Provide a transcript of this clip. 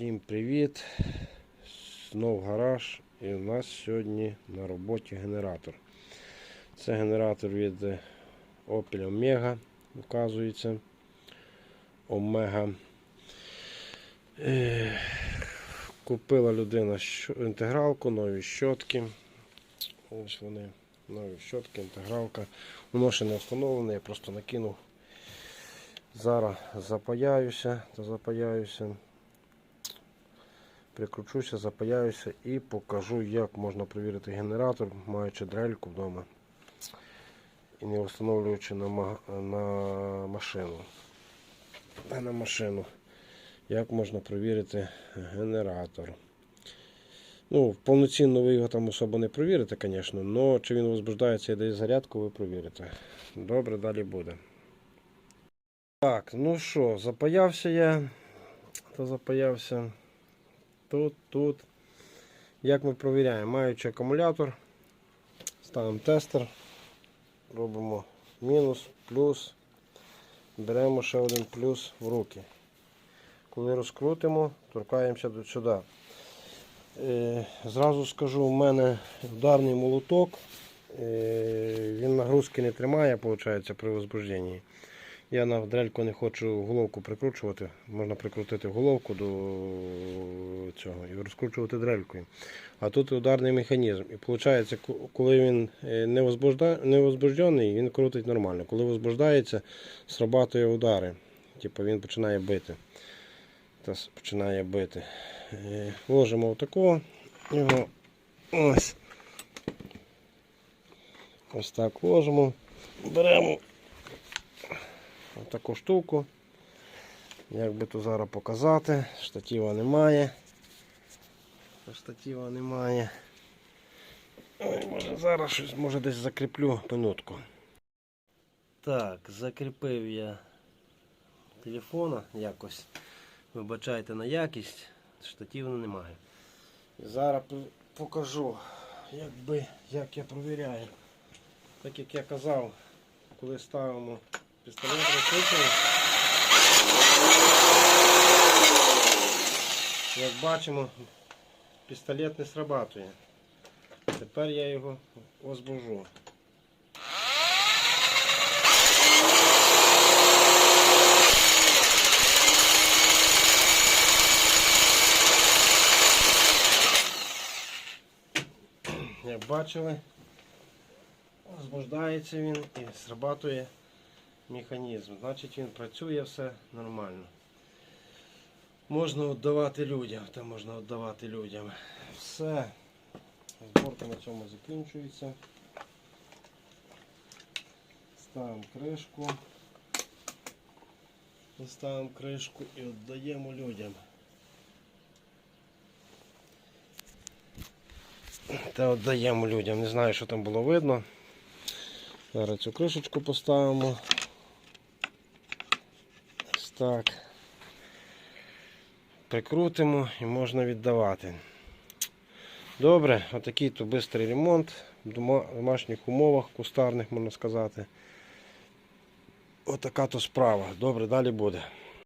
Всім привіт! Знов гараж і у нас сьогодні на роботі генератор. Це генератор від е, Opel Omega, вказується. Omega. Е, Купила людина інтегралку, нові щотки. Ось вони, нові щотки, інтегралка. Воно ще не встановлене, я просто накинув. Зараз запаяюся та запаяюся. Прикручуся, запаяюся і покажу, як можна перевірити генератор, маючи дрельку вдома і не встановлюючи на, на машину. Та на машину. Як можна перевірити генератор. Ну, повноцінно ви його там особо не провірите, звісно, але чи він возбуждається і дає зарядку, ви провірите. Добре, далі буде. Так, ну що, запаявся я, то запаявся тут, тут. Як ми провіряємо? Маючи акумулятор, ставимо тестер, робимо мінус, плюс, беремо ще один плюс в руки. Коли розкрутимо, торкаємося до сюди. Е, зразу скажу, у мене ударний молоток, е, він нагрузки не тримає, виходить, при возбужденні. Я на дрельку не хочу головку прикручувати. Можна прикрутити головку до цього і розкручувати дрелькою. А тут ударний механізм. І виходить, коли він е, не, возбуждений, він крутить нормально. Коли возбуждається, срабатує удари. Типу він починає бити. Та починає бити. Е, Ложимо отако. Його ось. Ось так ложимо. Беремо таку штуку. Як би то зараз показати, штатива немає. Штатива немає. Ой, може зараз щось може десь закріплю минутку. Так, закріпив я телефона якось. Вибачайте на якість, штативу немає. І зараз покажу, якби, як я провіряю. Так як я казав, коли ставимо пістолет розкручений. Як бачимо, пістолет не срабатує. Тепер я його возбужу. Як бачили, возбуждається він і срабатує механізм. Значить він працює все нормально. Можна віддавати людям, та можна віддавати людям. Все. Зборка на цьому закінчується. Ставимо кришку. Ставимо кришку і віддаємо людям. Та віддаємо людям. Не знаю, що там було видно. Зараз цю кришечку поставимо. Ось так. Прикрутимо і можна віддавати. Добре, отакий то швидкий ремонт в домашніх умовах, кустарних, можна сказати. Отака то справа. Добре, далі буде.